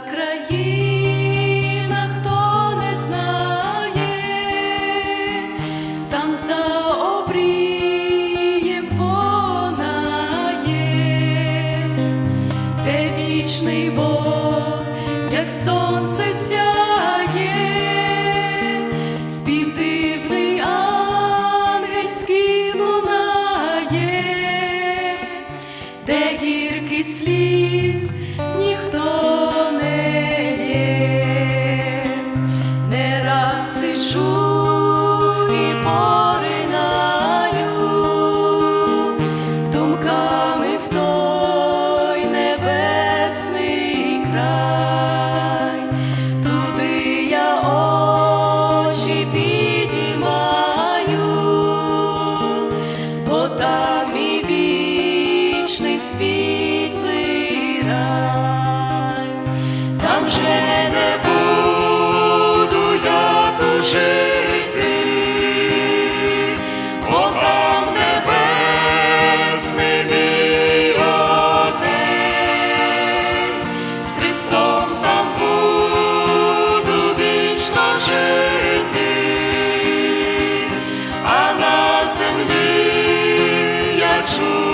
країна. світлий там вже не буду я тужити, бо там небесний з Христом там буду вічно жити, а на землі я чую.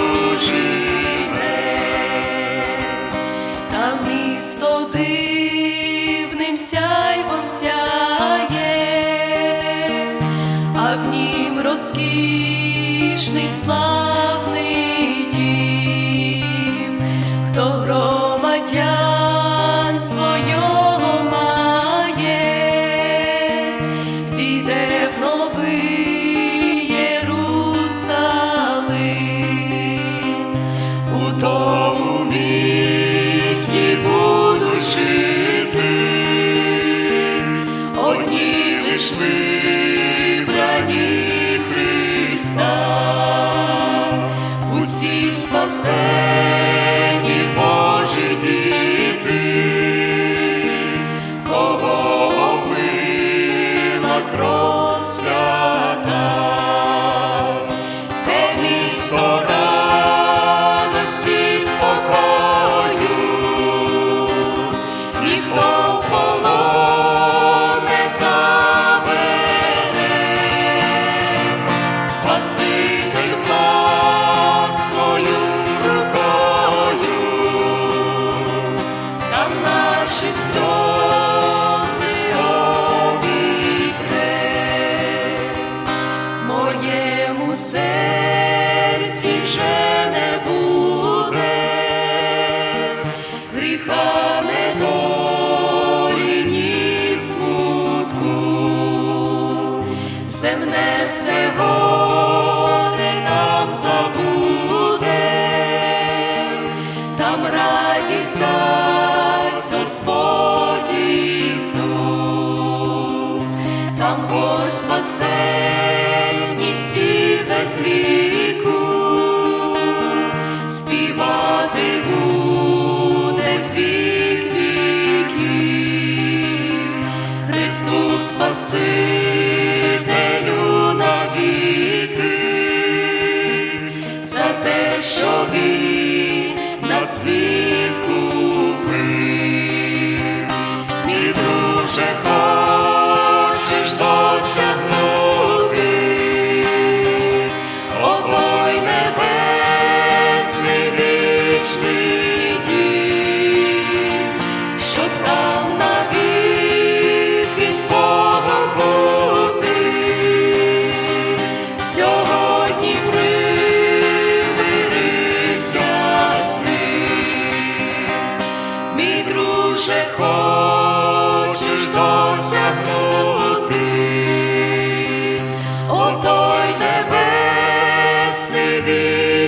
А в нім розкішний славний existe você. Земне все горе там забуде, там радість дасть Господь Ісус, там гор спасені всі без ліку, співати буде вік Христу спаси. shall.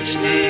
Christmas.